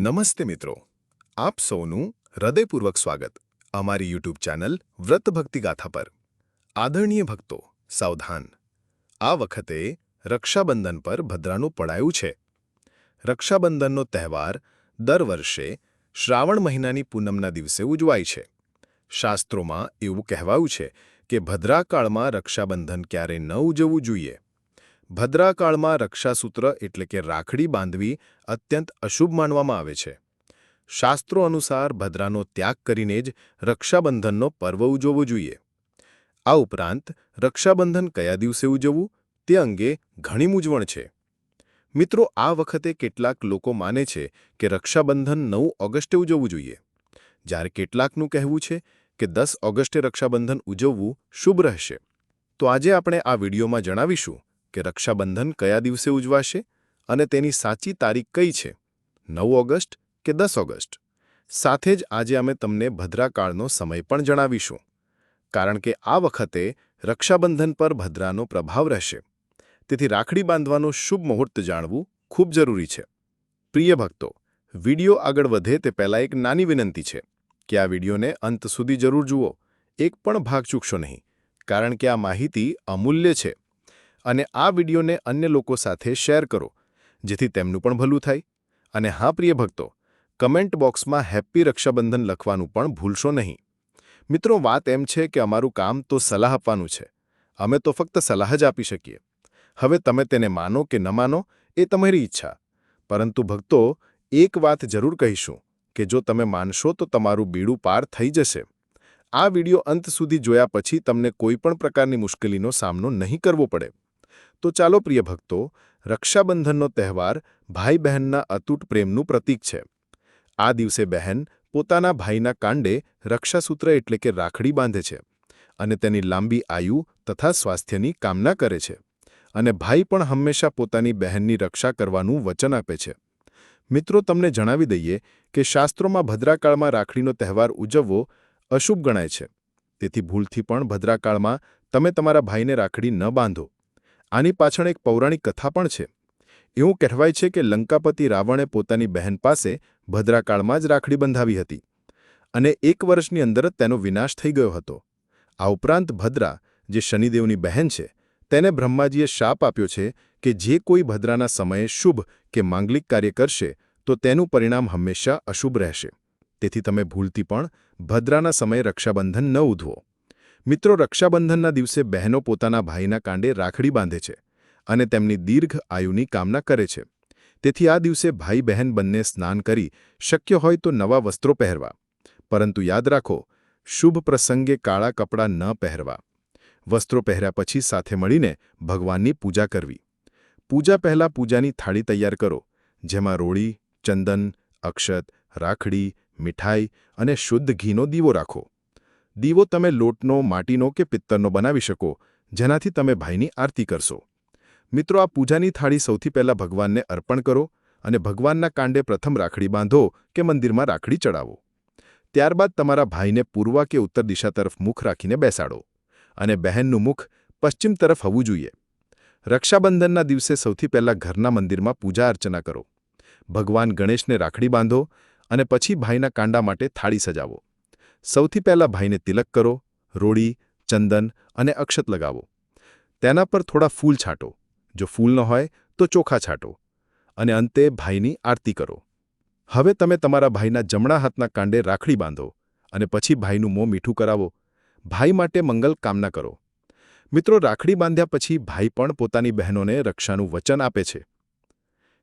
નમસ્તે મિત્રો. આપ સૌનું હૃદયપૂર્વક સ્વાગત. અમારી યુટ્યુબ ચેનલ વ્રત ભક્તિ ગાથા પર. આદરણીય ભક્તો, સાવધાન. આ વખતે રક્ષાબંધન પર ભદ્રાનું પડાયું છે. રક્ષાબંધનનો તહેવાર દર વર્ષે શ્રાવણ મહિનાની પૂનમના દિવસે ઉજવાય છે. શાસ્ત્રોમાં એવું કહેવાયું છે કે ભદ્રાકાળમાં રક્ષાબંધન ક્યારેય ન ઉજવવું જોઈએ. ભદ્રાકાળમાં રક્ષાસૂત્ર એટલે કે રાખડી બાંધવી અત્યંત અશુભ માનવામાં આવે છે. શાસ્ત્રો અનુસાર ભદ્રાનો ત્યાગ કરીને જ રક્ષાબંધનનો પર્વ ઉજવવો જોઈએ. આ ઉપરાંત, રક્ષાબંધન કયા દિવસે ઉજવવું? તે અંગે ઘણી મૂંઝવણ છે. મિત્રો, આ વખતે કેટલાક લોકો માને છે કે રક્ષાબંધન નવ ઓગસ્ટે ઉજવવું જોઈએ. જ્યારે કેટલાકનું કહેવું છે કે દસ ઓગસ્ટે રક્ષાબંધન ઉજવવું શુભ રહેશે. તો આજે આપણે આ વિડીયોમાં જણાવીશું કે રક્ષાબંધન કયા દિવસે ઉજવાશે અને તેની સાચી તારીખ કઈ છે? નવ ઓગસ્ટ કે દસ ઓગસ્ટ? સાથે જ આજે અમે તમને ભદ્રાકાળનો સમય પણ જણાવીશું. કારણ કે આ વખતે રક્ષાબંધન પર ભદ્રાનો પ્રભાવ રહેશે. તેથી રાખડી બાંધવાનું શુભ મુહૂર્ત જાણવું ખૂબ જરૂરી છે. પ્રિય ભક્તો, વિડિયો આગળ વધે તે પહેલાં એક નાની વિનંતી છે કે આ વિડીયોને અંત સુધી જરૂર જુઓ. એક પણ ભાગ ચૂકશો નહીં, કારણ કે આ માહિતી અમૂલ્ય છે. અને આ વિડીયોને અન્ય લોકો સાથે શેર કરો, જેથી તેમનું પણ ભલું થાય. અને હા, પ્રિય ભક્તો, કમેન્ટ બોક્સમાં હેપ્પી રક્ષાબંધન લખવાનું પણ ભૂલશો નહીં. મિત્રો, વાત એમ છે કે અમારું કામ તો સલાહ આપવાનું છે. અમે તો ફક્ત સલાહ જ આપી શકીએ. હવે તમે તેને માનો કે ન માનો, એ તમારી ઈચ્છા. પરંતુ ભક્તો, એક વાત જરૂર કહીશું, કે જો તમે માનશો તો તમારું બીડું પાર થઈ જશે. આ વિડિયો અંત સુધી જોયા પછી તમને કોઈપણ પ્રકારની મુશ્કેલીનો સામનો નહીં કરવો પડે. તો ચાલો, પ્રિય ભક્તો, રક્ષાબંધનનો તહેવાર ભાઈ બહેનના અતૂટ પ્રેમનું પ્રતીક છે. આ દિવસે બહેન પોતાના ભાઈના કાંડે રક્ષાસૂત્ર એટલે કે રાખડી બાંધે છે અને તેની લાંબી આયુ તથા સ્વાસ્થ્યની કામના કરે છે અને ભાઈ પણ હંમેશા પોતાની બહેનની રક્ષા કરવાનું વચન આપે છે. મિત્રો, તમને જણાવી દઈએ કે શાસ્ત્રોમાં ભદ્રાકાળમાં રાખડીનો તહેવાર ઉજવવો અશુભ ગણાય છે. તેથી ભૂલથી પણ ભદ્રાકાળમાં તમે તમારા ભાઈને રાખડી ન બાંધો. આની પાછળ એક પૌરાણિક કથા પણ છે. એવું કહેવાય છે કે લંકાપતિ રાવણે પોતાની બહેન પાસે ભદ્રાકાળમાં જ રાખડી બંધાવી હતી અને એક વર્ષની અંદર જ તેનો વિનાશ થઈ ગયો હતો. આ ઉપરાંત ભદ્રા, જે શનિદેવની બહેન છે, તેને બ્રહ્માજીએ શાપ આપ્યો છે કે જે કોઈ ભદ્રાના સમયે શુભ કે માંગલિક કાર્ય કરશે તો તેનું પરિણામ હંમેશા અશુભ રહેશે. તેથી તમે ભૂલથી પણ ભદ્રાના સમયે રક્ષાબંધન ન ઉધવો. મિત્રો રક્ષાબંધનના દિવસે બહેનો પોતાના ભાઈના કાંડે રાખડી બાંધે છે અને તેમની દીર્ઘ આયુની કામના કરે છે. તેથી આ દિવસે ભાઈ બહેન બંને સ્નાન કરી શક્ય હોય તો નવા વસ્ત્રો પહેરવા. પરંતુ યાદ રાખો, શુભ પ્રસંગે કાળા કપડાં ન પહેરવા. વસ્ત્રો પહેર્યા પછી સાથે મળીને ભગવાનની પૂજા કરવી. પૂજા પહેલાં પૂજાની થાળી તૈયાર કરો, જેમાં રોળી, ચંદન, અક્ષત, રાખડી, મીઠાઈ અને શુદ્ધ ઘીનો દીવો રાખો. દીવો તમે લોટનો, માટીનો કે પિત્તરનો બનાવી શકો, જેનાથી તમે ભાઈની આરતી કરશો. મિત્રો, આ પૂજાની થાળી સૌથી પહેલાં ભગવાનને અર્પણ કરો અને ભગવાનના કાંડે પ્રથમ રાખડી બાંધો કે મંદિરમાં રાખડી ચડાવો. ત્યારબાદ તમારા ભાઈને પૂર્વ કે ઉત્તર દિશા તરફ મુખ રાખીને બેસાડો અને બહેનનું મુખ પશ્ચિમ તરફ હોવું જોઈએ. રક્ષાબંધનના દિવસે સૌથી પહેલાં ઘરના મંદિરમાં પૂજા અર્ચના કરો. ભગવાન ગણેશને રાખડી બાંધો અને પછી ભાઈના કાંડા માટે થાળી સજાવો. સૌથી પહેલાં ભાઈને તિલક કરો, રોડી, ચંદન અને અક્ષત લગાવો. તેના પર થોડા ફૂલ છાંટો. જો ફૂલ ન હોય, તો ચોખા છાંટો અને અંતે ભાઈની આરતી કરો. હવે તમે તમારા ભાઈના જમણા હાથના કાંડે રાખડી બાંધો અને પછી ભાઈનું મોં મીઠું કરાવો. ભાઈ માટે મંગલ કામના કરો. મિત્રો, રાખડી બાંધ્યા પછી ભાઈ પણ પોતાની બહેનોને રક્ષાનું વચન આપે છે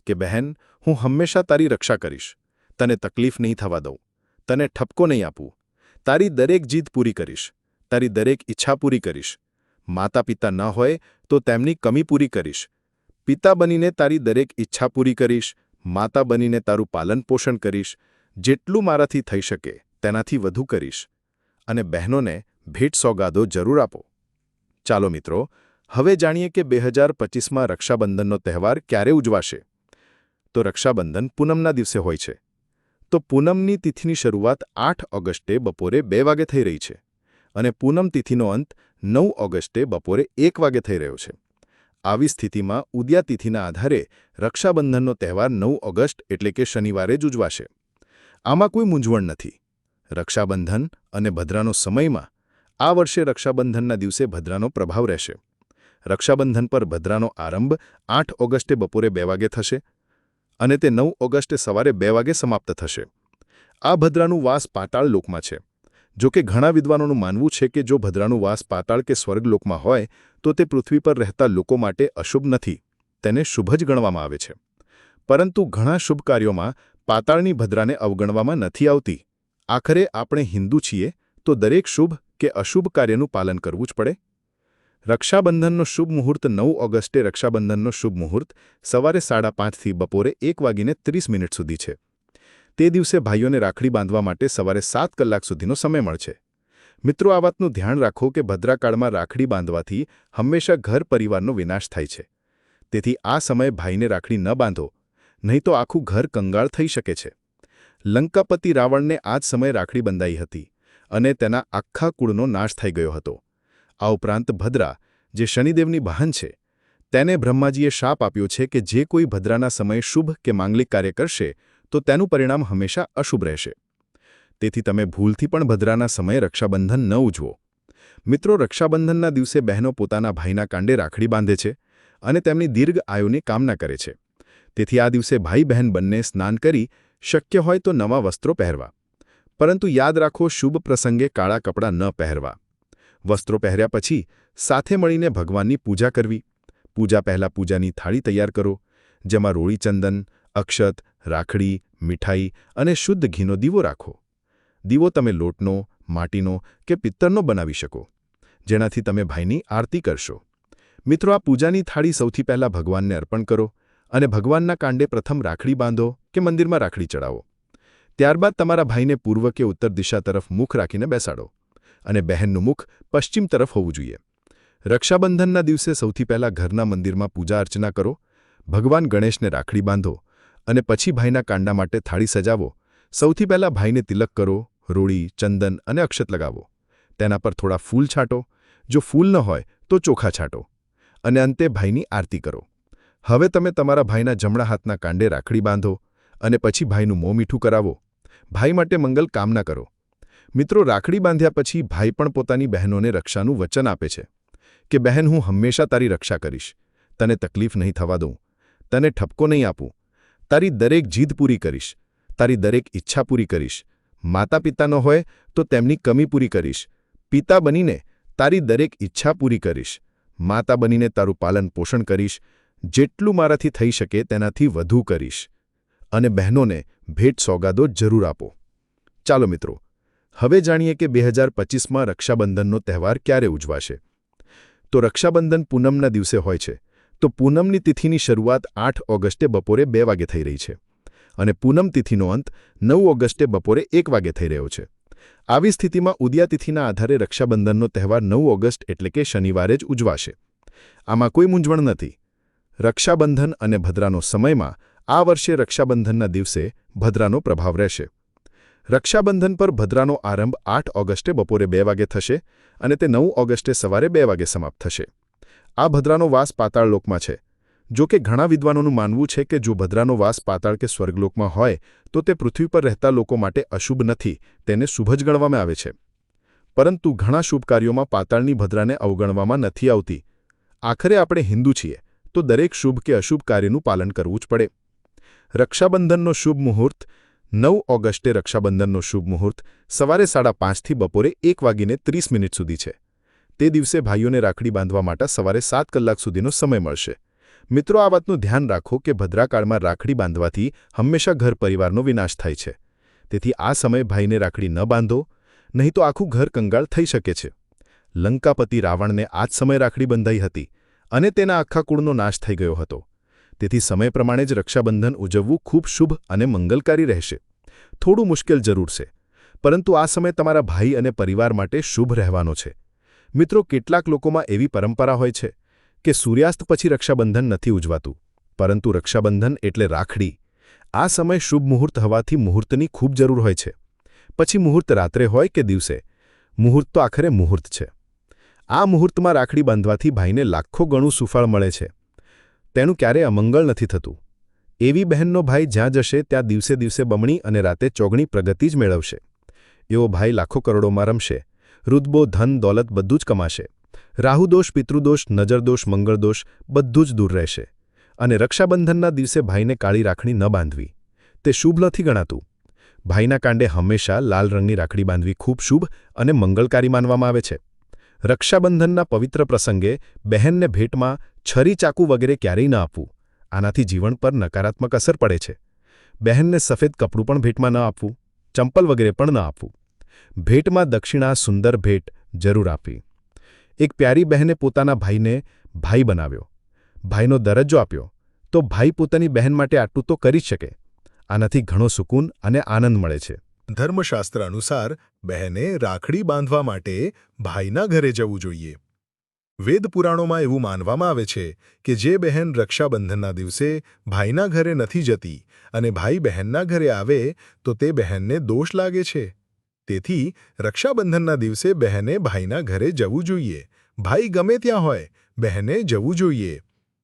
કે, બહેન, હું હંમેશા તારી રક્ષા કરીશ. તને તકલીફ નહીં થવા દઉં. તને ઠપકો નહીં આપું. તારી દરેક જીદ પૂરી કરીશ, તારી દરેક ઈચ્છા પૂરી કરીશ. માતા પિતા ન હોય તો તેમની કમી પૂરી કરીશ. પિતા બનીને તારી દરેક ઈચ્છા પૂરી કરીશ, માતા બનીને તારું પાલન પોષણ કરીશ, જેટલું મારાથી થઈ શકે તેનાથી વધુ કરીશ. અને બહેનોને ભેટ સોગાદો જરૂર આપો. ચાલો મિત્રો, હવે જાણીએ કે બે હજાર પચીસમાં રક્ષાબંધનનો તહેવાર ક્યારે ઉજવાશે? તો રક્ષાબંધન પૂનમના દિવસે હોય છે. તો પૂનમની તિથિની શરૂઆત આઠ ઓગસ્ટે બપોરે બે વાગે થઈ રહી છે અને પૂનમ તિથિનો અંત નવ ઓગસ્ટે બપોરે એક વાગે થઈ રહ્યો છે. આવી સ્થિતિમાં ઉદ્યાતિથિના આધારે રક્ષાબંધનનો તહેવાર નવ ઓગસ્ટ એટલે કે શનિવારે જ ઉજવાશે. આમાં કોઈ મૂંઝવણ નથી. રક્ષાબંધન અને ભદ્રાનો સમયમાં આ વર્ષે રક્ષાબંધનના દિવસે ભદ્રાનો પ્રભાવ રહેશે. રક્ષાબંધન પર ભદ્રાનો આરંભ આઠ ઓગસ્ટે બપોરે બે વાગે થશે અને તે નવ ઓગસ્ટે સવારે બે વાગે સમાપ્ત થશે. આ ભદ્રાનું વાસ પાતાળ લોકમાં છે. જો કે ઘણા વિદ્વાનોનું માનવું છે કે જો ભદ્રાનું વાસ પાતાળ કે સ્વર્ગલોકમાં હોય, તો તે પૃથ્વી પર રહેતા લોકો માટે અશુભ નથી. તેને શુભ જ ગણવામાં આવે છે. પરંતુ ઘણા શુભ કાર્યોમાં પાતાળની ભદ્રાને અવગણવામાં નથી આવતી. આખરે આપણે હિન્દુ છીએ, તો દરેક શુભ કે અશુભ કાર્યનું પાલન કરવું જ પડે. રક્ષાબંધનનો શુભ મુહૂર્ત નવ ઓગસ્ટે રક્ષાબંધનનો શુભ મુહૂર્ત સવારે સાડા પાંચથી બપોરે એક વાગીને ત્રીસ મિનિટ સુધી છે. તે દિવસે ભાઈઓને રાખડી બાંધવા માટે સવારે સાત કલાક સુધીનો સમય મળશે. મિત્રો, આ વાતનું ધ્યાન રાખો કે ભદ્રાકાળમાં રાખડી બાંધવાથી હંમેશા ઘર પરિવારનો વિનાશ થાય છે. તેથી આ સમયે ભાઈને રાખડી ન બાંધો, નહીં તો આખું ઘર કંગાળ થઈ શકે છે. લંકાપતિ રાવણને આ જ સમયે રાખડી બંધાઈ હતી અને તેના આખા કુળનો નાશ થઈ ગયો હતો. આ ઉપરાંત ભદ્રા, જે શનિદેવની બહન છે, તેને બ્રહ્માજીએ શાપ આપ્યો છે કે જે કોઈ ભદ્રાના સમયે શુભ કે માંગલિક કાર્ય કરશે, તો તેનું પરિણામ હંમેશા અશુભ રહેશે. તેથી તમે ભૂલથી પણ ભદ્રાના સમયે રક્ષાબંધન ન ઉજવો. મિત્રો, રક્ષાબંધનના દિવસે બહેનો પોતાના ભાઈના કાંડે રાખડી બાંધે છે અને તેમની દીર્ઘ આયુની કામના કરે છે. તેથી આ દિવસે ભાઈ બહેન બંને સ્નાન કરી શક્ય હોય તો નવા વસ્ત્રો પહેરવા. પરંતુ યાદ રાખો, શુભ પ્રસંગે કાળા કપડાં ન પહેરવા. વસ્ત્રો પહેર્યા પછી સાથે મળીને ભગવાનની પૂજા કરવી. પૂજા પહેલાં પૂજાની થાળી તૈયાર કરો, જેમાં રોળી ચંદન, અક્ષત, રાખડી, મીઠાઈ અને શુદ્ધ ઘીનો દીવો રાખો. દીવો તમે લોટનો, માટીનો કે પિત્તળનો બનાવી શકો, જેનાથી તમે ભાઈની આરતી કરશો. મિત્રો, આ પૂજાની થાળી સૌથી પહેલાં ભગવાનને અર્પણ કરો અને ભગવાનના કાંડે પ્રથમ રાખડી બાંધો કે મંદિરમાં રાખડી ચડાવો ત્યારબાદ તમારા ભાઈને પૂર્વ કે ઉત્તર દિશા તરફ મુખ રાખીને બેસાડો. અને બહેનનું મુખ પશ્ચિમ તરફ હોવું જોઈએ. રક્ષાબંધનના દિવસે સૌથી પહેલાં ઘરના મંદિરમાં પૂજા અર્ચના કરો, ભગવાન ગણેશને રાખડી બાંધો અને પછી ભાઈના કાંડા માટે થાળી સજાવો. સૌથી પહેલાં ભાઈને તિલક કરો, રોળી, ચંદન અને અક્ષત લગાવો. તેના પર થોડા ફૂલ છાંટો. જો ફૂલ ન હોય તો ચોખા છાંટો અને અંતે ભાઈની આરતી કરો. હવે તમે તમારા ભાઈના જમણા હાથના કાંડે રાખડી બાંધો અને પછી ભાઈનું મોં મીઠું કરાવો. ભાઈ માટે મંગલ કામના કરો. મિત્રો રાખડી બાંધ્યા પછી ભાઈ પણ પોતાની બહેનોને રક્ષાનું વચન આપે છે કે, બહેન, હું હંમેશા તારી રક્ષા કરીશ. તને તકલીફ નહીં થવા દઉં. તને ઠપકો નહીં આપું. તારી દરેક જીદ પૂરી કરીશ. તારી દરેક ઈચ્છા પૂરી કરીશ. માતા પિતા ન હોય તો તેમની કમી પૂરી કરીશ. પિતા બનીને તારી દરેક ઈચ્છા પૂરી કરીશ. માતા બનીને તારું પાલન પોષણ કરીશ. જેટલું મારાથી થઈ શકે તેનાથી વધુ કરીશ. અને બહેનોને ભેટ સોગાદો જરૂર આપો. ચાલો મિત્રો હવે જાણીએ કે બે હજાર પચીસમાં રક્ષાબંધનનો તહેવાર ક્યારે ઉજવાશે. તો રક્ષાબંધન પૂનમના દિવસે હોય છે. તો પૂનમની તિથિની શરૂઆત આઠ ઓગસ્ટે બપોરે બે વાગે થઈ રહી છે. અને પૂનમ તિથિનો અંત નવ ઓગસ્ટે બપોરે એક વાગે થઈ રહ્યો છે. આવી સ્થિતિમાં ઉદયાતિથિના આધારે રક્ષાબંધનનો તહેવાર નવ ઓગસ્ટ એટલે કે શનિવારે જ ઉજવાશે. આમાં કોઈ મૂંઝવણ નથી. રક્ષાબંધન અને ભદ્રાનો સમયમાં આ વર્ષે રક્ષાબંધનના દિવસે ભદ્રાનો પ્રભાવ રહેશે. રક્ષાબંધન પર ભદ્રાનો આરંભ આઠ ઓગસ્ટે બપોરે બે વાગે થશે અને તે નવ ઓગસ્ટે સવારે બે વાગે સમાપ્ત થશે. આ ભદ્રાનો વાસ પાતાળલોકમાં છે. જો કે ઘણા વિદ્વાનોનું માનવું છે કે જો ભદ્રાનો વાસ પાતાળ કે સ્વર્ગલોકમાં હોય, તો તે પૃથ્વી પર રહેતા લોકો માટે અશુભ નથી, તેને શુભ જ ગણવામાં આવે છે. પરંતુ ઘણા શુભ કાર્યોમાં પાતાળની ભદ્રાને અવગણવામાં નથી આવતી. આખરે આપણે હિન્દુ છીએ, તો દરેક શુભ કે અશુભ કાર્યનું પાલન કરવું જ પડે. રક્ષાબંધનનો શુભ મુહૂર્ત નવ ઓગસ્ટે રક્ષાબંધનનો શુભ મુહૂર્ત સવારે સાડા પાંચથી બપોરે એક વાગીને ત્રીસ મિનિટ સુધી છે. તે દિવસે ભાઈઓને રાખડી બાંધવા માટે સવારે સાત કલાક સુધીનો સમય મળશે. મિત્રો, આ વાતનું ધ્યાન રાખો કે ભદ્રાકાળમાં રાખડી બાંધવાથી હંમેશા ઘર પરિવારનો વિનાશ થાય છે. તેથી આ સમયે ભાઈને રાખડી ન બાંધો, નહીં તો આખું ઘર કંગાળ થઈ શકે છે. લંકાપતિ રાવણને આ જ સમય રાખડી બંધાઈ હતી અને તેના આખા કુળનો નાશ થઈ ગયો હતો. તેથી સમય પ્રમાણે જ રક્ષાબંધન ઉજવવું ખૂબ શુભ અને મંગલકારી રહેશે. થોડું મુશ્કેલ જરૂર છે, પરંતુ આ સમય તમારા ભાઈ અને પરિવાર માટે શુભ રહેવાનો છે. મિત્રો, કેટલાક લોકોમાં એવી પરંપરા હોય છે કે સૂર્યાસ્ત પછી રક્ષાબંધન નથી ઉજવાતું, પરંતુ રક્ષાબંધન એટલે રાખડી. આ સમય શુભ મુહૂર્ત હવાથી મુહૂર્તની ખૂબ જરૂર હોય છે. પછી મુહૂર્ત રાત્રે હોય કે દિવસે? મુહૂર્ત તો આખરે મુહૂર્ત છે. આ મુહૂર્તમાં રાખડી બાંધવાથી ભાઈને લાખો ગણું સુફળ મળે છે. તેનું ક્યારેય અમંગળ નથી થતું. એવી બહેનનો ભાઈ જ્યાં જશે ત્યાં દિવસે દિવસે બમણી અને રાતે ચોગણી પ્રગતિ જ મેળવશે. એવો ભાઈ લાખો કરોડોમાં રમશે. રુદબો ધન, દોલત બધું જ કમાશે. રાહુદોષ, પિતૃદોષ, નજરદોષ, મંગળદોષ બધું જ દૂર રહેશે. અને રક્ષાબંધનના દિવસે ભાઈને કાળી રાખડી ન બાંધવી. તે શુભ નથી ગણાતું. ભાઈના કાંડે હંમેશા લાલ રંગની રાખડી બાંધવી ખૂબ શુભ અને મંગળકારી માનવામાં આવે છે. રક્ષાબંધનના પવિત્ર પ્રસંગે બહેનને ભેટમાં છરી ચાકુ વગેરે ક્યારેય ન આપવું. આનાથી જીવન પર નકારાત્મક અસર પડે છે. બહેનને સફેદ કપડું પણ ભેટમાં ન આપવું. ચંપલ વગેરે પણ ન આપવું. ભેટમાં દક્ષિણા સુંદર ભેટ જરૂર આપવી. એક પ્યારી બહેને પોતાના ભાઈને ભાઈ બનાવ્યો. ભાઈનો દરજ્જો આપ્યો. તો ભાઈ પોતાની બહેન માટે આટલું તો કરી જ શકે. આનાથી ઘણો સુકૂન અને આનંદ મળે છે. ધર્મશાસ્ત્ર અનુસાર બહેને રાખડી બાંધવા માટે ભાઈના ઘરે જવું જોઈએ. વેદ પુરાણોમાં એવું માનવામાં આવે છે કે જે બહેન રક્ષાબંધનના દિવસે ભાઈના ઘરે નથી જતી અને ભાઈ બહેનના ઘરે આવે તો તે બહેનને દોષ લાગે છે. તેથી રક્ષાબંધનના દિવસે બહેને ભાઈના ઘરે જવું જોઈએ. ભાઈ ગમે ત્યાં હોય, બહેને જવું જોઈએ.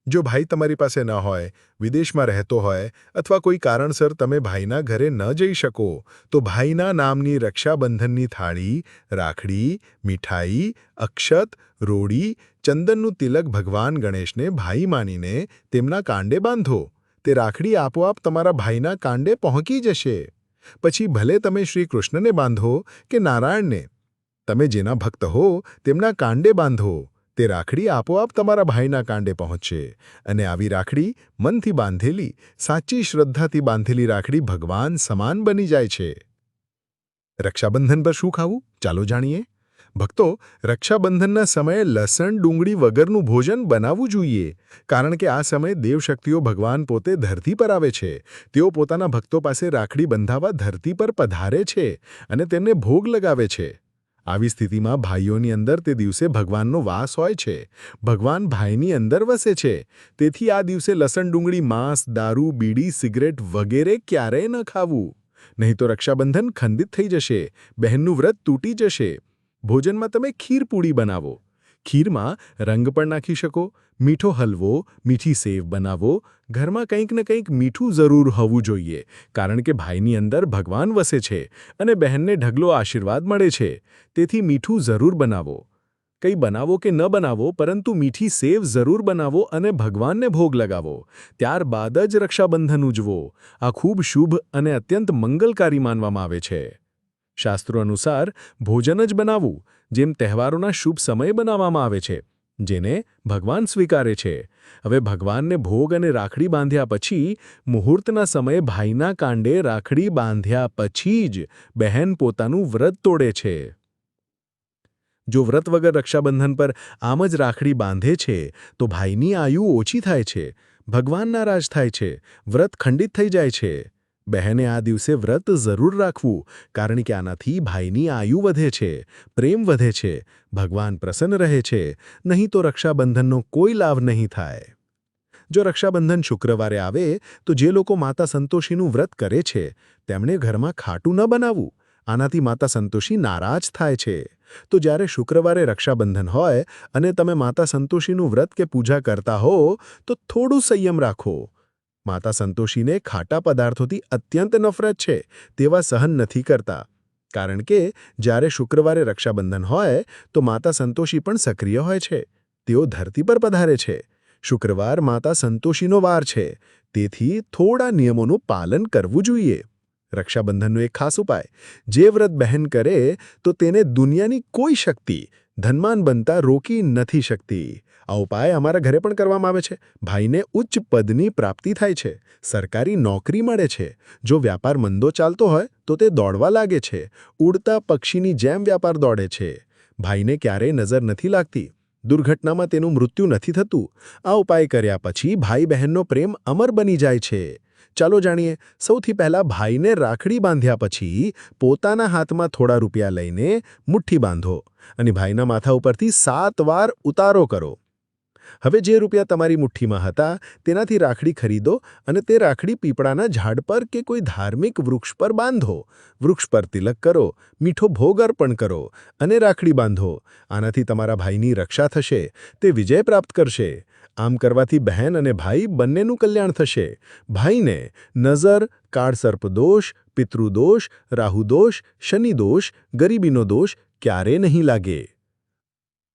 જો ભાઈ તમારી પાસે ન હોય, વિદેશમાં રહેતો હોય અથવા કોઈ કારણસર તમે ભાઈના ઘરે ન જઈ શકો, તો ભાઈના નામની રક્ષાબંધનની થાળી, રાખડી, મીઠાઈ, અક્ષત, રોડી, ચંદનનું તિલક ભગવાન ગણેશને ભાઈ માનીને તેમના કાંડે બાંધો. તે રાખડી આપોઆપ તમારા ભાઈના કાંડે પહોંચી જશે. પછી ભલે તમે શ્રી કૃષ્ણને બાંધો કે નારાયણને, તમે જેના ભક્ત હો તેમના કાંડે બાંધો. તે રાખડી આપોઆપ તમારા ભાઈના કાંડે પહોંચશે અને આવી રાખડી મનથી બાંધેલી, સાચી શ્રદ્ધાથી બાંધેલી રાખડી ભગવાન સમાન બની જાય છે. રક્ષાબંધન પર શું ખાવું? ચાલો જાણીએ. ભક્તો, રક્ષાબંધનના સમયે લસણ, ડુંગળી વગરનું ભોજન બનાવવું જોઈએ, કારણ કે આ સમયે દેવશક્તિઓ ભગવાન પોતે ધરતી પર આવે છે. તેઓ પોતાના ભક્તો પાસે રાખડી બંધાવવા ધરતી પર પધારે છે અને તેમને ભોગ લગાવે છે. આવી સ્થિતિમાં ભાઈઓની અંદર તે દિવસે ભગવાનનો વાસ હોય છે. ભગવાન ભાઈની અંદર વસે છે. તેથી આ દિવસે લસણ ડુંગળી, માંસ, દારૂ, બીડી, સિગરેટ વગેરે ક્યારેય ન ખાવું. નહીં તો રક્ષાબંધન ખંડિત થઈ જશે. બહેનનું વ્રત તૂટી જશે. ભોજનમાં તમે ખીરપૂડી બનાવો. ખીરમાં રંગ પણ નાખી શકો, મીઠો હલવો, મીઠી સેવ બનાવો. ઘરમાં કંઈક ને કંઈક મીઠું જરૂર હોવું જોઈએ, કારણ કે ભાઈની અંદર ભગવાન વસે છે અને બહેનને ઢગલો આશીર્વાદ મળે છે. તેથી મીઠું જરૂર બનાવો. કંઈ બનાવો કે ન બનાવો, પરંતુ મીઠી સેવ જરૂર બનાવો અને ભગવાનને ભોગ લગાવો. ત્યારબાદ જ રક્ષાબંધન ઉજવો. આ ખૂબ શુભ અને અત્યંત મંગલકારી માનવામાં આવે છે. શાસ્ત્રો અનુસાર ભોજન જ બનાવવું જેમ તહેવારોના શુભ સમયે બનાવવામાં આવે છે, જેને ભગવાન સ્વીકારે છે. હવે ભગવાનને ભોગ અને રાખડી બાંધ્યા પછી, મુહૂર્તના સમયે ભાઈના કાંડે રાખડી બાંધ્યા પછી જ બહેન પોતાનું વ્રત તોડે છે. જો વ્રત વગર રક્ષાબંધન પર આમ જ રાખડી બાંધે છે, તો ભાઈની આયુ ઓછી થાય છે, ભગવાન નારાજ થાય છે, વ્રત ખંડિત થઈ જાય છે. બહેને આ દિવસે વ્રત જરૂર રાખવું, કારણ કે આનાથી ભાઈની આયુ વધે છે, પ્રેમ વધે છે, ભગવાન પ્રસન્ન રહે છે, નહીં તો રક્ષાબંધનનો કોઈ લાભ નહીં થાય. જો રક્ષાબંધન શુક્રવારે આવે, તો જે લોકો માતા સંતોષીનું વ્રત કરે છે, તેમણે ઘરમાં ખાટું ન બનાવવું, આનાથી માતા સંતોષી નારાજ થાય છે. તો જ્યારે શુક્રવારે રક્ષાબંધન હોય અને તમે માતા સંતોષીનું વ્રત કે પૂજા કરતા હો, તો થોડું સંયમ રાખો માતા સંતોષીને ખાટા પદાર્થોથી અત્યંત નફરત છે તેવા સહન નથી કરતા. કારણ કે જ્યારે શુક્રવારે રક્ષાબંધન હોય, તો માતા સંતોષી પણ સક્રિય હોય છે. તેઓ ધરતી પર પધારે છે. શુક્રવાર માતા સંતોષીનો વાર છે. તેથી થોડા નિયમોનું પાલન કરવું જોઈએ. રક્ષાબંધનનો એક ખાસ ઉપાય, જે વ્રત બહેન કરે, તો તેને દુનિયાની કોઈ શક્તિ ધનવાન બનતા રોકી નથી શકતી. આ ઉપાય અમારા ઘરે પણ કરવામાં આવે છે. ભાઈને ઉચ્ચ પદની પ્રાપ્તિ થાય છે. સરકારી નોકરી મળે છે. જો વ્યાપાર મંદો ચાલતો હોય, તો તે દોડવા લાગે છે. ઉડતા પક્ષીની જેમ વ્યાપાર દોડે છે. ભાઈને ક્યારેય નજર નથી લાગતી. દુર્ઘટનામાં તેનું મૃત્યુ નથી થતું. આ ઉપાય કર્યા પછી ભાઈ બહેનનો પ્રેમ અમર બની જાય છે. ચાલો જાણીએ, સૌથી પહેલા ભાઈને રાખડી બાંધ્યા પછી પોતાના હાથમાં થોડા રૂપિયા લઈને મુઠ્ઠી બાંધો. અને ભાઈના માથા ઉપરથી સાત વાર ઉતારો કરો. હવે જે રૂપિયા તમારી મુઠ્ઠીમાં હતા, તેનાથી રાખડી ખરીદો અને તે રાખડી પીપળાના ઝાડ પર કે કોઈ ધાર્મિક વૃક્ષ પર બાંધો. વૃક્ષ પર તિલક કરો, મીઠો ભોગ અર્પણ કરો અને રાખડી બાંધો. આનાથી તમારા ભાઈની રક્ષા થશે, તે વિજય પ્રાપ્ત કરશે. આમ કરવાથી બહેન અને ભાઈ બંનેનું કલ્યાણ થશે. ભાઈને નજર કાળસર્પદોષ પિતૃદોષ રાહુદોષ શનિદોષ ગરીબીનો દોષ ક્યારે નહીં લાગે.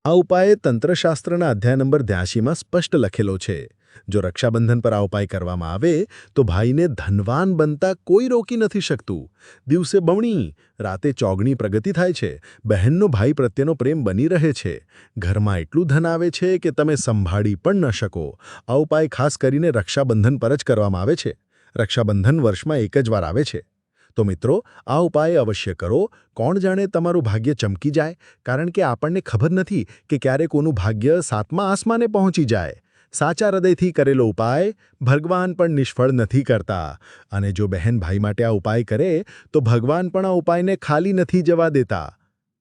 આ ઉપાય તંત્રશાસ્ત્રના અધ્યાય નંબર ત્યાસીમાં સ્પષ્ટ લખેલો છે. જો રક્ષાબંધન પર આ ઉપાય કરવામાં આવે, તો ભાઈને ધનવાન બનતા કોઈ રોકી નથી શકતું. દિવસે બમણી, રાતે ચોગણી પ્રગતિ થાય છે. બહેનનો ભાઈ પ્રત્યેનો પ્રેમ બની રહે છે. ઘરમાં એટલું ધન આવે છે કે તમે સંભાળી પણ ન શકો. આ ઉપાય ખાસ કરીને રક્ષાબંધન પર જ કરવામાં આવે છે. રક્ષાબંધન વર્ષમાં એક જ વાર આવે છે. તો મિત્રો, આ ઉપાય અવશ્ય કરો. કોણ જાણે તમારું ભાગ્ય ચમકી જાય? કારણ કે આપણને ખબર નથી કે ક્યારે કોનું ભાગ્ય સાતમા આસમાને પહોંચી જાય. સાચા હૃદયથી કરેલો ઉપાય ભગવાન પણ નિષ્ફળ નથી કરતા. અને જો બહેન ભાઈ માટે આ ઉપાય કરે, તો ભગવાન પણ આ ઉપાયને ખાલી નથી જવા દેતા.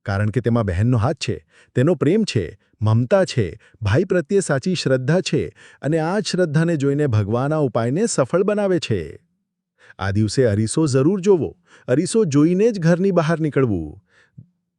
કારણ કે તેમાં બહેનનો હાથ છે, તેનો પ્રેમ છે, મમતા છે, ભાઈ પ્રત્યે સાચી શ્રદ્ધા છે અને આ જ શ્રદ્ધાને જોઈને ભગવાન આ ઉપાયને સફળ બનાવે છે. આ દિવસે અરીસો જરૂર જોવો. અરીસો જોઈને જ ઘરની બહાર નીકળવું.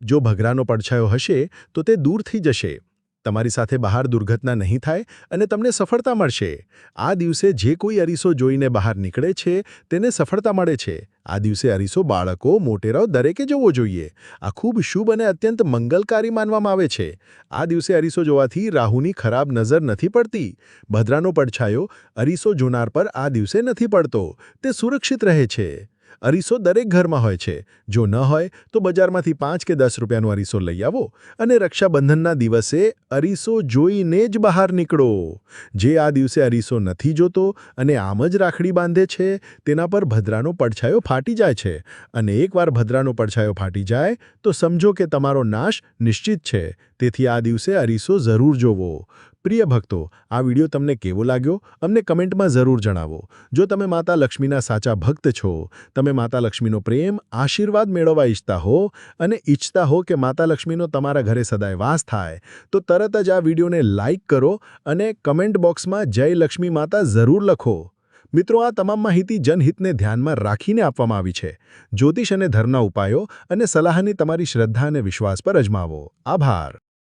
જો ભગરાનો પડછાયો હશે, તો તે દૂરથી જશે. તમારી સાથે બહાર દુર્ઘટના નહીં થાય અને તમને સફળતા મળશે. આ દિવસે જે કોઈ અરીસો જોઈને બહાર નીકળે છે, તેને સફળતા મળે છે. આ દિવસે અરીસો બાળકો, મોટેરાઓ દરેકે જોવો જોઈએ. આ ખૂબ શુભ અને અત્યંત મંગલકારી માનવામાં આવે છે. આ દિવસે અરીસો જોવાથી રાહુની ખરાબ નજર નથી પડતી. ભદ્રાનો પડછાયો અરીસો જોનાર પર આ દિવસે નથી પડતો. તે સુરક્ષિત રહે છે. અરીસો દરેક ઘરમાં હોય છે. જો ન હોય, તો બજારમાંથી પાંચ કે દસ રૂપિયાનો અરીસો લઈ આવો અને રક્ષાબંધનના દિવસે અરીસો જોઈને જ બહાર નીકળો. જે આ દિવસે અરીસો નથી જોતો અને આમ જ રાખડી બાંધે છે, તેના પર ભદ્રાનો પડછાયો ફાટી જાય છે. અને એકવાર ભદ્રાનો પડછાયો ફાટી જાય, તો સમજો કે તમારો નાશ નિશ્ચિત છે. તેથી આ દિવસે અરીસો જરૂર જોવો. પ્રિય ભક્તો, આ વિડિયો તમને કેવો લાગ્યો? અમને કમેન્ટમાં જરૂર જણાવો. જો તમે માતા લક્ષ્મીના સાચા ભક્ત છો, તમે માતા લક્ષ્મીનો પ્રેમ, આશીર્વાદ મેળવવા ઈચ્છતા હો અને ઈચ્છતા હો કે માતા લક્ષ્મીનો તમારા ઘરે સદાય વાસ થાય, તો તરત જ આ વિડીયોને લાઇક કરો અને કમેન્ટ બોક્સમાં જય લક્ષ્મી માતા જરૂર લખો. મિત્રો, આ તમામ માહિતી જનહિતને ધ્યાનમાં રાખીને આપવામાં આવી છે. જ્યોતિષ અને ધર્મના ઉપાયો અને સલાહની તમારી શ્રદ્ધા અને વિશ્વાસ પર અજમાવો. આભાર.